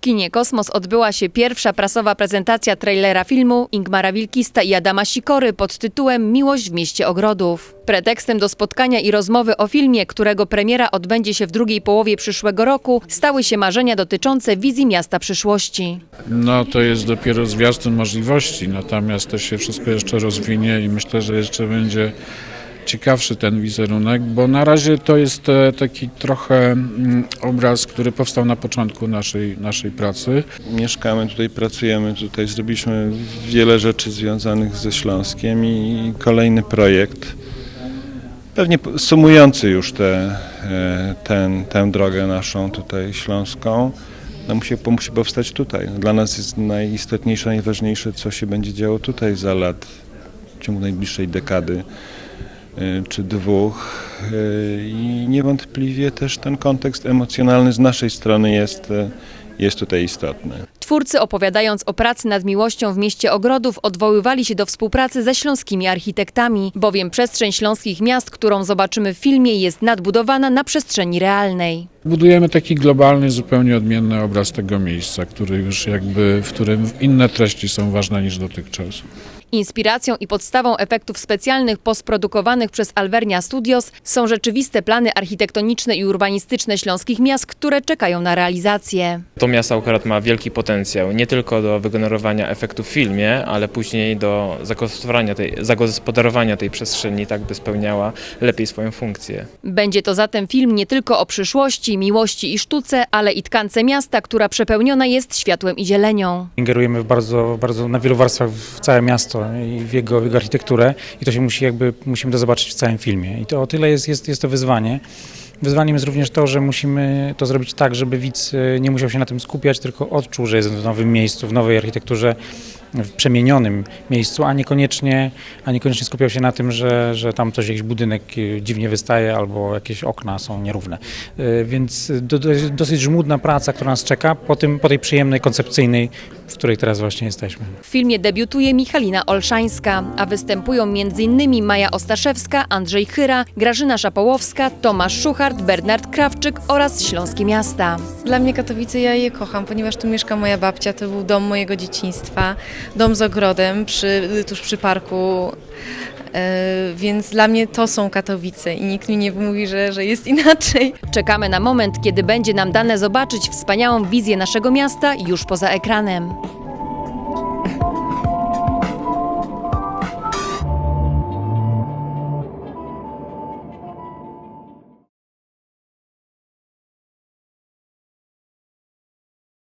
kinie Kosmos odbyła się pierwsza prasowa prezentacja trailera filmu Ingmara Wilkista i Adama Sikory pod tytułem Miłość w mieście ogrodów. Pretekstem do spotkania i rozmowy o filmie, którego premiera odbędzie się w drugiej połowie przyszłego roku, stały się marzenia dotyczące wizji miasta przyszłości. No to jest dopiero zwiastun możliwości, natomiast to się wszystko jeszcze rozwinie i myślę, że jeszcze będzie ciekawszy ten wizerunek, bo na razie to jest e, taki trochę mm, obraz, który powstał na początku naszej, naszej pracy. Mieszkamy tutaj, pracujemy tutaj, zrobiliśmy wiele rzeczy związanych ze Śląskiem i kolejny projekt, pewnie sumujący już tę e, ten, tę drogę naszą tutaj śląską, no musi, musi powstać tutaj. Dla nas jest najistotniejsze, najważniejsze, co się będzie działo tutaj za lat, w ciągu najbliższej dekady czy dwóch E, i niewątpliwie też ten kontekst emocjonalny z naszej strony jest, e, jest tutaj istotny. Twórcy opowiadając o pracy nad miłością w mieście ogrodów odwoływali się do współpracy ze śląskimi architektami, bowiem przestrzeń śląskich miast, którą zobaczymy w filmie jest nadbudowana na przestrzeni realnej. Budujemy taki globalny, zupełnie odmienny obraz tego miejsca, który już jakby, w którym inne treści są ważne niż dotychczas. Inspiracją i podstawą efektów specjalnych postprodukowanych przez Alvernia Studios są rzeczywiste plany architektoniczne i urbanistyczne śląskich miast, które czekają na realizację. To miasto akurat ma wielki potencjał, nie tylko do wygenerowania efektu w filmie, ale później do zagospodarowania tej, zagospodarowania tej przestrzeni, tak by spełniała lepiej swoją funkcję. Będzie to zatem film nie tylko o przyszłości, miłości i sztuce, ale i tkance miasta, która przepełniona jest światłem i zielenią. Ingerujemy w bardzo, bardzo na wielu warstwach w całe miasto i w jego, w jego architekturę i to się musi jakby, musimy to zobaczyć w całym filmie. I to o tyle jest, jest, jest to wyzwanie. Wyzwaniem jest również to, że musimy to zrobić tak, żeby widz e, nie musiał się na tym skupiać, tylko odczuł, że jest w nowym miejscu, w nowej architekturze, w przemienionym miejscu, a niekoniecznie, a niekoniecznie skupiał się na tym, że, że tam coś, jakiś budynek e, dziwnie wystaje albo jakieś okna są nierówne. E, Więc do, do, dosyć żmudna praca, która nas czeka po, tym, po tej przyjemnej, koncepcyjnej, w której teraz właśnie jesteśmy. W filmie debiutuje Michalina Olszańska, a występują m.in. Maja Ostaszewska, Andrzej Chyra, Grażyna Szapołowska, Tomasz Szuchart, Bernard Krawczyk oraz Śląskie Miasta. Dla mnie Katowice ja je kocham, ponieważ tu mieszka moja babcia, to był dom mojego dzieciństwa, dom z ogrodem przy, tuż przy parku. E, więc dla mnie to są Katowice i nikt mi nie mówi, że, że jest inaczej. Czekamy na moment, kiedy będzie nam dane zobaczyć wspaniałą wizję naszego miasta już poza ekranem.